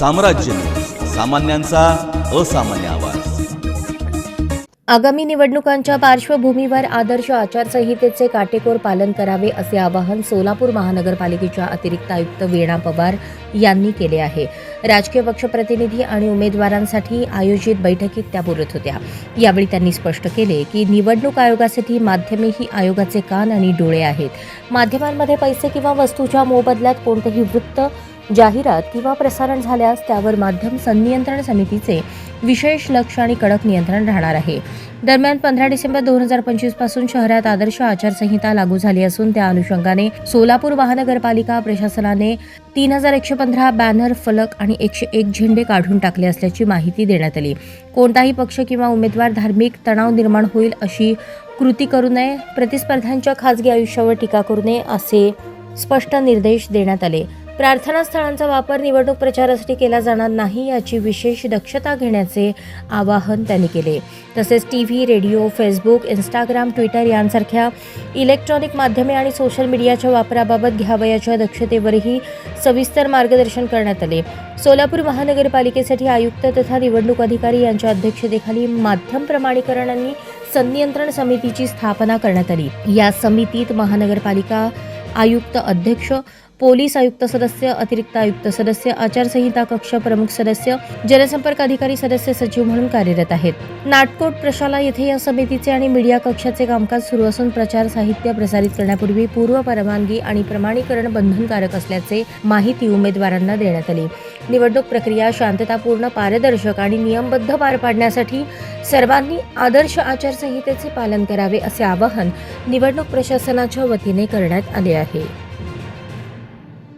साम्राज्य. सामान्यांचा असामान्य आवाज. आगामी निवडणुकांच्या पार्श्वभूमीवर आदर्श आचारसंहितेचे काटेकोर पालन करावे असे आवाहन सोलापूर महानगरपालिकेच्या अतिरिक्त आयुक्त वीणा पवार यांनी केले आहे. राजकीय पक्षप्रतिनिधी आणि उमेदवारांसाठी आयोजित बैठकीत त्या बोलत होत्या. यावेळी त्यांनी स्पष्ट केले की निवडणूक आयोगासाठी माध्यमे ही आयोगाचे कान आणि डोळे आहेत. माध्यमांमध्ये पैसे किंवा वस्तूच्या मोबदल्यात कोणतेही वृत्त जाहिरात किंवा प्रसारण झाल्यास त्यावर माध्यम संनियंत्रण समितीचे विशेष लक्ष आणि कडक नियंत्रण राहणार आहे. दरम्यान पंधरा डिसेंबर दोन हजार पंचवीसपासून शहरात आदर्श आचारसंहिता लागू झाली असून त्या अनुषंगाने सोलापूर महानगरपालिका प्रशासनाने तीन हजार एकशे पंधरा बॅनर फलक आणि एकशे एक झेंडे काढून टाकले असल्याची माहिती देण्यात आली. कोणताही पक्ष किंवा उमेदवार धार्मिक तणाव निर्माण होईल अशी कृती करू नये प्रतिस्पर्ध्यांच्या खासगी आयुष्यावर टीका करू नये असे स्पष्ट निर्देश देण्यात आले. प्रार्थना स्थळांचा वापर निवडणूक प्रचारासाठी केला जाणार नाही याची विशेष दक्षता घेण्याचे आवाहन त्यांनी केले. तसेच T V radio Facebook Instagram Twitter यांसारख्या इलेक्ट्रॉनिक माध्यमे आणि सोशल मीडियाच्या वापराबाबत घ्यावयाच्या दक्षतेवरही सविस्तर मार्गदर्शन करण्यात आले. सोलापूर महानगरपालिकेसाठी आयुक्त तथा निवडणूक अधिकारी यांच्या अध्यक्षतेखाली माध्यम प्रमाणीकरण आणि संनियंत्रण समितीची स्थापना करण्यात आली. या समितीत महानगरपालिका आयुक्त अध्यक्ष पोलीस आयुक्त सदस्य अतिरिक्त आयुक्त सदस्य आचारसंहिता कक्ष प्रमुख सदस्य जनसंपर्क अधिकारी सदस्य सचिव म्हणून कार्यरत आहेत. नाटकोट प्रशाला येथे या समितीचे आणि मीडिया कक्षाचे कामकाज सुरू असून प्रचार साहित्य प्रसारित करण्यापूर्वी पूर्व परवानगी आणि प्रमाणीकरण बंधनकारक असल्याचे माहिती उमेदवारांना देण्यात आली. निवडणूक प्रक्रिया शांततापूर्ण पारदर्शक आणि नियमबद्ध पार पाडण्यासाठी सर्वांनी आदर्श आचारसंहितेचे पालन करावे असे आवाहन निवडणूक प्रशासनाच्या वतीने करण्यात आले आहे.